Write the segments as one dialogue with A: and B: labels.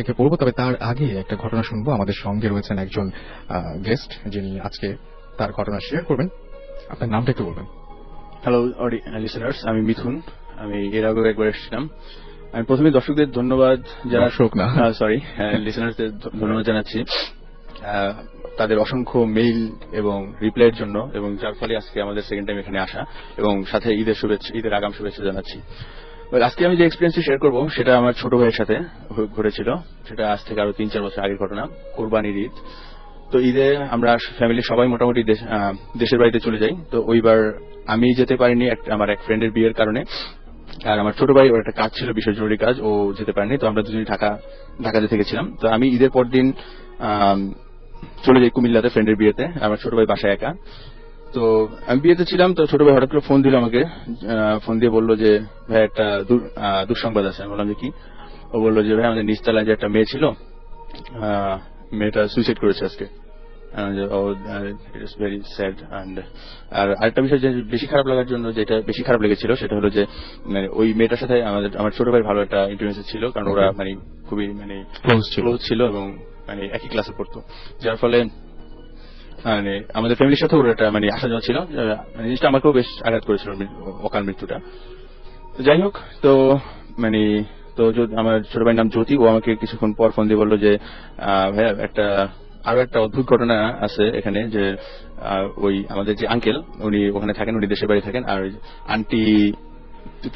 A: থেকে পড়ব তবে তার আগে একটা ঘটনা শুনব। আমাদের সঙ্গে রয়েছেন একজন গেস্ট যিনি আজকে তার ঘটনা শেয়ার করবেন। আপনার নামটা একটু বলবেন।
B: হ্যালো লিসেনার্স আমি মিথুন। আমি এর আগেও একবার এসেছিলাম। আমি প্রথমে দর্শকদের ধন্যবাদ যারা
A: শোক না।
B: সরি লিসেনার্সদের ধন্যবাদ জানাচ্ছি। তাদের অসংখ্য মেইল এবং রিপ্লাইয়ের জন্য এবং যার ফলে আজকে আমাদের সেকেন্ড টাইম এখানে আসা এবং সাথে ঈদের শুভেচ্ছা ঈদের আগাম শুভেচ্ছা জানাচ্ছি। আজকে আমি যে এক্সপিরিয়েন্সটি শেয়ার করব, সেটা আমার ছোট ভাইয়ের সাথে ঘটেছিল। সেটা আজ থেকে আরও তিন চার বছর আগের ঘটনা, কোরবানির ঈদ। তো ঈদে আমরা ফ্যামিলি সবাই মোটামুটি দেশের বাড়িতে চলে যাই। তো ওইবার আমি যেতে পারিনি আমার এক ফ্রেন্ডের বিয়ের কারণে। আর আমার ছোট ভাই, ওর একটা কাজ ছিল, বিশেষ জরুরি কাজ, ও যেতে পারেনি। তো আমরা দুজনেই ঢাকা, ঢাকাতে থেকেছিলাম। তো আমি ঈদের পর দিন চলে যাই কুমিল্লাতে ফ্রেন্ডের বিয়েতে। আমার ছোট ভাই বাসায় একা। তো আমি বিয়েতে ছিলাম তো ছোট ভাই হঠাৎ করে ফোন দিল আমাকে ফোন দিয়ে বলল যে ভাই একটা দুঃসংবাদ আছে। আমি বললাম যে কি? ও বলল যে ভাই আমাদের নিচতলায় যে একটা মেয়ে ছিল মেয়েটা সুইসাইড করেছে আজকে। ভেরি স্যাড অ্যান্ড আর আরেকটা বিষয় যে বেশি খারাপ লাগার জন্য যেটা বেশি খারাপ লেগেছিল সেটা হলো যে মানে ওই মেয়েটার সাথে আমাদের আমার ছোট ভাই ভালো একটা ইন্টারভিউ ছিল কারণ ওরা মানে খুবই মানে ক্লোজ ছিল। এবং মানে একই ক্লাসে পড়তো। যার ফলে মানে আমাদের ফ্যামিলির সাথে ওর একটা মানে আসা যাওয়া ছিল। মানে জিনিসটা আমাকেও বেশ আঘাত করেছিল অকাল মৃত্যুটা। যাই হোক তো মানে তো আমার ছোট ভাইয়ের নাম জ্যোতি ও আমাকে কিছুক্ষণ পর ফোন দিয়ে বলল যে ভাইয়া একটা আরও একটা অদ্ভুত ঘটনা আছে এখানে যে ওই আমাদের যে আঙ্কেল উনি ওখানে থাকেন উনি দেশের বাড়ি থাকেন আর আন্টি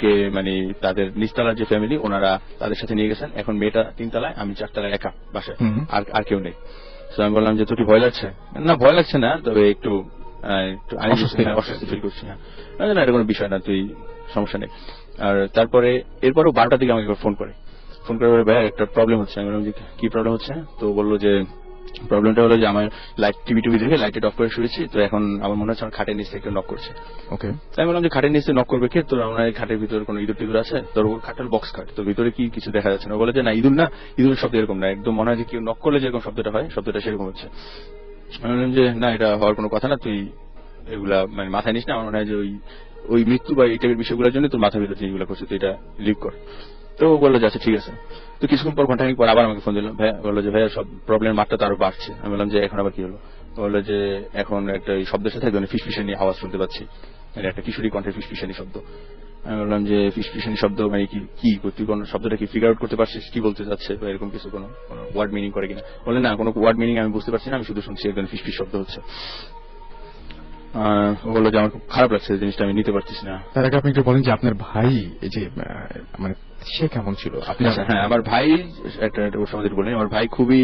B: কে মানে তাদের নিচতলার যে ফ্যামিলি ওনারা তাদের সাথে নিয়ে গেছেন। এখন মেয়েটা তিনতলায় আমি চারতলায় একা বাসায়। আর আর কেউ নেই। তো আমি বললাম যে তোর কি ভয় লাগছে। না ভয় লাগছে না তবে একটু
A: অস্বস্তি
B: ফিল করছি না। না এটা কোনো বিষয় না তুই সমস্যা নেই। আর তারপরে এরপরও বারোটার দিকে আমাকে ফোন করে। ফোন করে ভাই একটা প্রবলেম হচ্ছে। আমি বললাম যে কি প্রবলেম হচ্ছে? তো বলল যে প্রবলেমটা হলো যে আমার লাইট টিভি টিভি দেখে লাইট অফ করে শুয়েছি তো এখন আমার মনে হচ্ছে আমার খাটের নিচে একটু নক করছে।
A: ওকে
B: আমি বললাম যে খাটের নিচে নক করবে কে? তোর আমার খাটের ভিতরে কোনো ইঁদুর টিঁদুর আছে? তোর ওর খাটের বক্স খাট তো ভিতরে কি কিছু দেখা যাচ্ছে না? ও বলে যে না ইঁদুর না ইঁদুরের শব্দ এরকম না। একদম মনে হয় যে কেউ নক করলে যেরকম শব্দটা হয় শব্দটা সেরকম হচ্ছে। আমি বললাম যে না এটা হওয়ার কোনো কথা না তুই এগুলা মানে মাথায় নিস না। আমার মনে হয় যে ওই ওই মৃত্যু বা এই টাইপের বিষয়গুলোর জন্য তোর মাথার ভিতরে জিনিসগুলো করছে তুই এটা লিভ কর। তো বলল যে আচ্ছা ঠিক আছে। তো কিছুক্ষণ পর ঘণ্টা পর আবার আমাকে ফোন দিল। ভাইয়া, বলল যে, ভাইয়া, সব প্রবলেমের মাত্রা তো আরও বাড়ছে। আমি বললাম যে, এখন আবার কি হলো? বলল যে, এখন একটা শব্দের সাথে এক ধরনের ফিসফিসানি আওয়াজ শুনতে পাচ্ছি। মানে একটা কিশোরী কণ্ঠের ফিসফিসানি শব্দ। আমি বললাম যে ফিসফিসানি শব্দ মানে কি কি? তুই কোন শব্দটা কি ফিগার আউট করতে পারছিস? কি বলতে চাচ্ছে? বা এরকম কিছু কোনো ওয়ার্ড মিনিং করে কিনা? বলে না, কোনো ওয়ার্ড মিনিং আমি বুঝতে পারছি না, আমি শুধু শুনছি একজন ফিসফিস শব্দ হচ্ছে। বলল যে, আমার খুব খারাপ লাগছে, জিনিসটা আমি নিতে পারছিস না।
A: তার আগে আপনি একটু বলেন যে, আপনার ভাই, এই যে মানে সে কেমন ছিল?
B: হ্যাঁ আমার ভাই একটা একটা ওর সম্বন্ধে বলেন আমার ভাই খুবই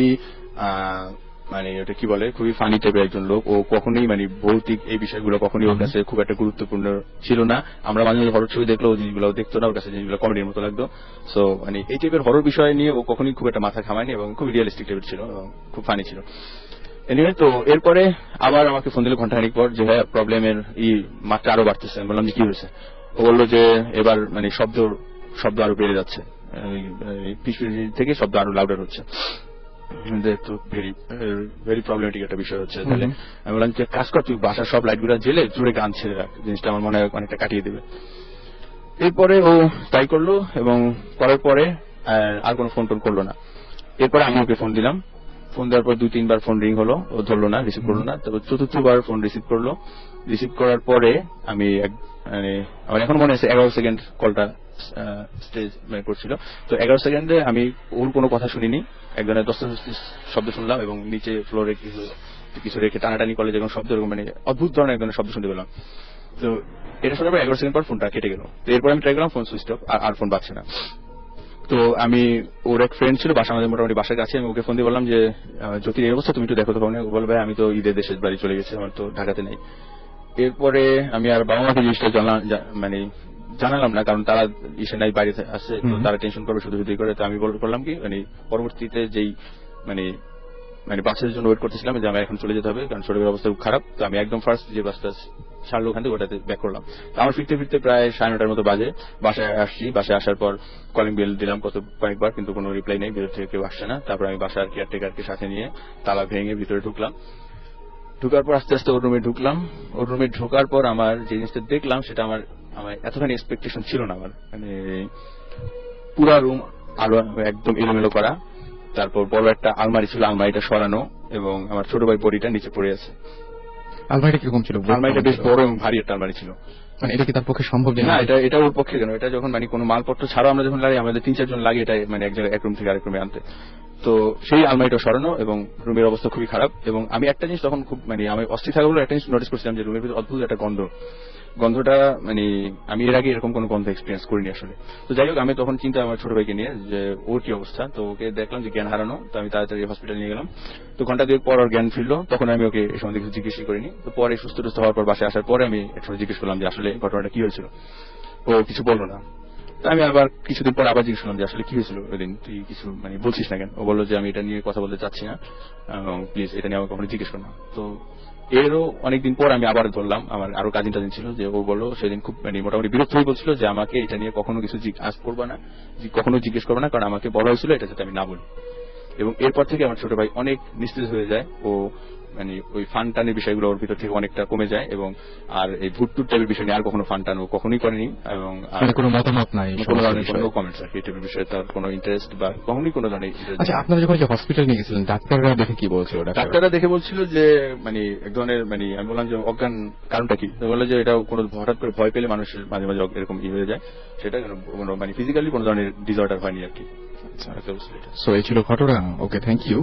B: মানে ওটা কি বলে? খুবই ফানি টাইপের একজন লোক। ও কখনোই মানে ভৌতিক এই বিষয়গুলো কখনোই ওর কাছে খুব একটা গুরুত্বপূর্ণ ছিল না। আমরা মাঝে মাঝে হরর ছবি দেখল ও জিনিসগুলো দেখতো না ওর কাছে জিনিসগুলো কমেডির মতো লাগতো। সো মানে এই টাইপের হরর বিষয় নিয়ে ও কখনোই খুব একটা মাথা খামায়নি এবং খুব রিয়েলিস্টিক টাইপের ছিল এবং খুব ফানি ছিল। এনিওয়ে তো এরপরে আবার আমাকে ফোন দিল ঘন্টাখানিক পর যে হ্যাঁ প্রবলেমের ই মাত্রা আরও বাড়তেছে। আমি বললাম যে কি হয়েছে? ও বলল যে এবার মানে শব্দ শব্দ আরও বেড়ে যাচ্ছে। থেকে শব্দ আরও লাউডার হচ্ছে। তো ভেরি ভেরি প্রবলেমেটিক একটা বিষয় হচ্ছে। তাহলে আমি বললাম যে কাজ কর তুই বাসার সব লাইট জেলে জুড়ে গান ছেড়ে রাখ। জিনিসটা আমার মনে হয় অনেকটা কাটিয়ে দেবে। এরপরে ও তাই করল এবং করার পরে আর কোনো ফোন টোন করল না। এরপরে আমি ওকে ফোন দিলাম। ফোন দেওয়ার পর দুই তিনবার ফোন রিং হলো। ও ধরলো না রিসিভ করল না। তারপর চতুর্থবার ফোন রিসিভ করল। রিসিভ করার পরে আমি মানে আমার এখন মনে আছে এগারো সেকেন্ড কলটা স্টেজ করছিল। তো এগারো সেকেন্ডে আমি ওর কোনো কথা শুনিনি। একজনের দশ শব্দ শুনলাম এবং নিচে ফ্লোরে কিছু কিছু রেখে টানাটানি করলে যেরকম শব্দ এরকম মানে অদ্ভুত ধরনের একজনের শব্দ শুনতে পেলাম। তো এটা শোনার পর এগারো সেকেন্ড পর ফোনটা কেটে গেল। তো এরপর আমি ট্রাই করলাম ফোন সুইচ অফ আর ফোন পাচ্ছে না। তো আমি, ওর এক ফ্রেন্ড ছিল, বাসা আমাদের মোটামুটি বাসার কাছে, আমি ওকে ফোন দিয়ে বললাম যে জ্যোতির এই অবস্থা, তুমি একটু দেখো তো বলবে ভাই, আমি তো ঈদের দেশের বাড়ি চলে গেছি, আমার তো ঢাকাতে নেই। এরপরে আমি আর বাবা মাকে জিনিসটা জানা- মানে জানালাম না কারণ তারা ইসে নাই বাড়িতে আছে তারা টেনশন করবে শুধু শুধু করে। তো আমি বল- করলাম কি মানে পরবর্তীতে যেই মানে মানে বাসের জন্য ওয়েট করতেছিলাম যে আমার এখন চলে যেতে হবে কারণ শরীরের অবস্থা খুব খারাপ তো আমি একদম ফার্স্ট যে বাসটা ছাড়লো ওখান থেকে ওটাতে ব্যাক করলাম। তো আমার ফিরতে ফিরতে প্রায় সাড়ে নটার মতো বাজে। বাসায় আসছি বাসায় আসার পর কলিং বেল দিলাম কত কয়েকবার কিন্তু কোনো রিপ্লাই নেই ভিতর থেকে কেউ আসছে না। তারপর আমি বাসার কেয়ারটেকারকে সাথে নিয়ে তালা ভেঙে ভিতরে ঢুকলাম। ঢুকার পর আস্তে আস্তে ওর রুমে ঢুকলাম। ওর রুমে ঢোকার পর আমার যে জিনিসটা দেখলাম সেটা আমার আমার এতখানি এক্সপেকটেশন ছিল না আমার। মানে পুরা রুম আলো একদম এলোমেলো করা। তারপর বড় একটা আলমারি ছিল আলমারিটা সরানো এবং আমার ছোট ভাই বডিটা নিচে পড়ে আছে।
A: আলমারিটা কীরকম ছিল?
B: আলমারিটা বেশ বড় এবং ভারী একটা আলমারি ছিল।
A: মানে এটা কি তার পক্ষে সম্ভব
B: না এটা এটা ওর পক্ষে কেন? এটা যখন মানে কোনো মালপত্র ছাড়াও আমরা যখন লাগে আমাদের তিন চারজন লাগে এটা মানে এক জায়গায় এক রুম থেকে আরেক রুমে আনতে। তো সেই আলমারিটা সরানো এবং রুমের অবস্থা খুবই খারাপ। এবং আমি একটা জিনিস তখন খুব মানে আমি অস্থির থাকা একটা জিনিস নোটিস করছিলাম যে রুমের ভিতরে অদ্ভুত একটা গন্ধ। গন্ধটা মানে আমি এর আগে এরকম কোনো গন্ধ এক্সপিরিয়েন্স করিনি আসলে। তো যাই হোক আমি তখন চিন্তা আমার ছোট ভাইকে নিয়ে যে ওর কি অবস্থা? তো ওকে দেখলাম যে জ্ঞান হারানো তো আমি তাড়াতাড়ি হসপিটাল নিয়ে গেলাম। তো ঘণ্টা দুয়েক পর ওর জ্ঞান ফিরলো তখন আমি ওকে এ সম্বন্ধে কিছু জিজ্ঞেস করিনি। তো পরে সুস্থ টুস্থ হওয়ার পর বাসায় আসার পরে আমি একটু জিজ্ঞেস করলাম যে আসলে ঘটনাটা কি হয়েছিল? ও কিছু বলল না। আমি আবার কিছুদিন পর আবার জিজ্ঞেস করলাম যে, আসলে কি হয়েছিল? ওই দিন তুই কিছু মানে বলছিস না কেন? ও বলল যে, আমি এটা নিয়ে কথা বলতে চাচ্ছি না। প্লিজ এটা নিয়ে আমাকে কখনো জিজ্ঞেস করো না। তো এরও অনেকদিন পর আমি আবার ধরলাম। আমার আরও কাজিন টাজিন ছিল যে, ও বলল, সেদিন খুব মানে মোটামুটি বিরক্ত হয়ে বলছিল যে, আমাকে এটা নিয়ে কখনো কিছু আজ করব না কখনো জিজ্ঞেস করব না, কারণ আমাকে বলা হয়েছিল এটা যাতে আমি না বলি। এবং এরপর থেকে আমার ছোট ভাই অনেক নিস্তেজ হয়ে যায়। ও মানে ওই ফান টানের বিষয়গুলো ওর ভিতর থেকে অনেকটা কমে যায় এবং আর এই ভুট টুট টাইপের বিষয় নিয়ে আর কখনো ফান টান ও কখনোই করেনি এবং আর
A: মানে কোনো মতামত নাই
B: কোনো ধরনের কোনো কমেন্টস আর এই টাইপের বিষয়ে তার কোনো ইন্টারেস্ট বা কখনোই কোনো ধরনের
A: আচ্ছা আপনারা যখন হসপিটাল নিয়ে গেছিলেন ডাক্তাররা দেখে কি বলছিল
B: ডাক্তাররা দেখে বলছিল যে মানে এক ধরনের মানে আমি বললাম যে অজ্ঞান কারণটা কি? তো বলল যে এটা কোনো হঠাৎ করে ভয় পেলে মানুষের মাঝে মাঝে এরকম ই হয়ে যায়। সেটা কোনো মানে ফিজিক্যালি কোনো ধরনের ডিসঅর্ডার হয়নি আর কি।
A: আচ্ছা। সো এই ছিল ঘটনা। Okay thank you